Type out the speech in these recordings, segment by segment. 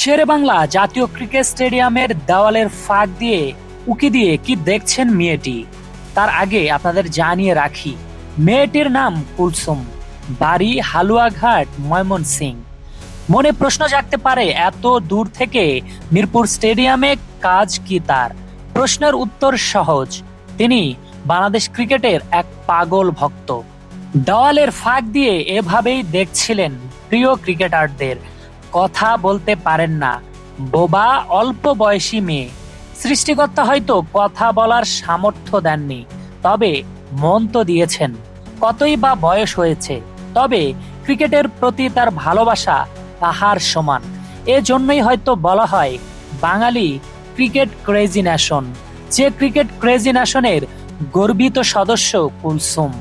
শেরে বাংলা জাতীয় ক্রিকেট স্টেডিয়ামের দেওয়ালের ফাঁক দিয়ে উকি দিয়ে কি দেখছেন মেয়েটি? তার আগে আপনাদের জানিয়ে রাখি, মেয়েটির নাম কুলসুম, বাড়ি হালুয়াঘাট ময়মন সিং মনে প্রশ্ন জাগতে পারে, এত দূর থেকে মিরপুর স্টেডিয়ামে কাজ কি তার? প্রশ্নের উত্তর সহজ, তিনি বাংলাদেশ ক্রিকেটের এক পাগল ভক্ত। দেওয়ালের ফাঁক দিয়ে এভাবেই দেখছিলেন প্রিয় ক্রিকেটারদের। কথা বলতে পারেন না। বোবা অল্প বয়সী মেয়ে। সৃষ্টিকর্তা হয়তো কথা বলার সামর্থ্য দেননি, তবে মন তো দিয়েছেন। কতই বা বয়স হয়েছে, তবে ক্রিকেটের প্রতি তার ভালোবাসা তাহার সমান। এজন্যই হয়তো বলা হয়, বাঙালি ক্রিকেট ক্রেজি ন্যাশন। যে ক্রিকেট ক্রেজি ন্যাশনের গর্বিত সদস্য কুলসুম।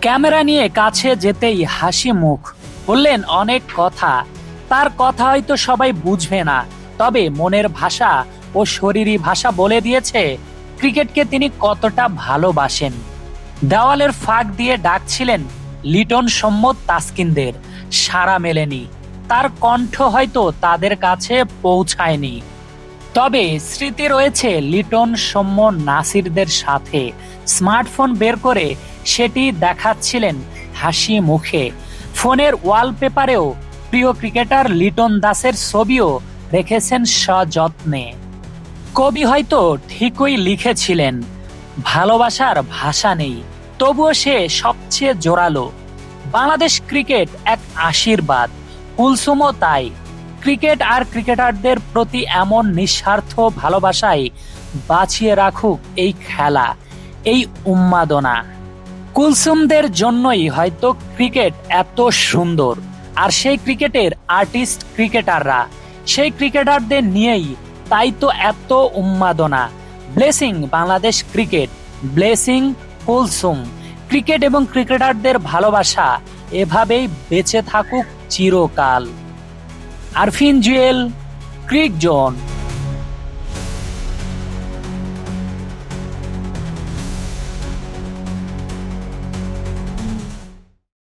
ক্যামেরা নিয়ে কাছে যেতেই হাসি মুখ। বললেন, অনেক কথা। তার কথা হয়তো সবাই বুঝবে না। তবে মনের ভাষা ও শরীরী ভাষা বলে দিয়েছে, ক্রিকেটকে তিনি কতটা ভালোবাসেন। দেওয়ালের ফাঁক দিয়ে ডাকছিলেন লিটন সম্মত তাসকিনদের সারা মেলেনি। তার কণ্ঠ হয়তো তাদের কাছে পৌঁছায়নি। তবে স্মৃতি রয়েছে লিটন সৌম্য নাসিরদের সাথে। স্মার্টফোন বের করে সেটি দেখাচ্ছিলেন হাসি মুখে। ফোনের ওয়ালপেপারেও প্রিয় ক্রিকেটার লিটন দাসের ছবিও রেখেছেন সযত্নে। কবি হয়তো ঠিকই লিখেছিলেন, ভালোবাসার ভাষা নেই, তবুও সে সবচেয়ে জোরালো। বাংলাদেশ ক্রিকেট এক আশীর্বাদ, কুলসুমও তাই। ক্রিকেট আর ক্রিকেটারদের প্রতি এমন নিঃস্বার্থ ভালোবাসাই বাঁচিয়ে রাখুক এই খেলা, এই উন্মাদনা। কুলসুমদের জন্যই হয়তো ক্রিকেট এত সুন্দর। আর সেই ক্রিকেটের আর্টিস্ট ক্রিকেটাররা। সেই ক্রিকেটারদের নিয়েই তাই তো এত উন্মাদনা। Blessing Bangladesh cricket, blessing Kulsum. Cricket এবং ক্রিকেটারদের ভালোবাসা এভাবেই বেঁচে থাকুক চিরকাল। Arfin Jewel, Cric Zone.